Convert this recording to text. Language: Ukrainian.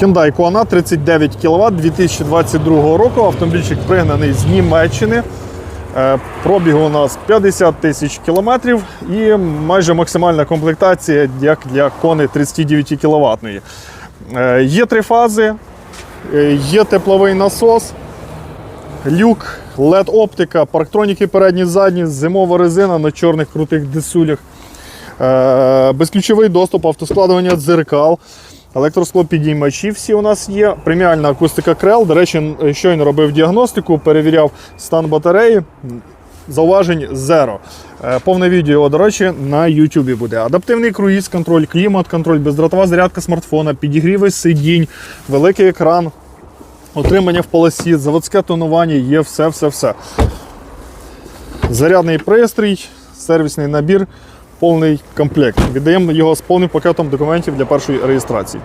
Hyundai Kona 39 кВт 2022 року. Автомобільчик пригнаний з Німеччини. Е, Пробіг у нас 50 тисяч кілометрів і майже максимальна комплектація як для кони 39 кВт. Є три фази, е, є тепловий насос, люк, LED оптика, парктроніки передні задні, зимова резина на чорних крутих дисулях. Е, Безключовий доступ, автоскладування дзеркал, електросклопідіймачі всі у нас є. Преміальна акустика крел. До речі, щойно робив діагностику, перевіряв стан батареї. Зауважень зеро. Е, Повне відео, до речі, на YouTube буде. Адаптивний круїз, контроль, клімат, контроль, бездротова зарядка смартфона, підігріви сидінь, великий екран, отримання в полосі, заводське тонування, є все-все-все. Зарядний пристрій, сервісний набір, повний комплект. Віддаємо його з повним пакетом документів для першої реєстрації.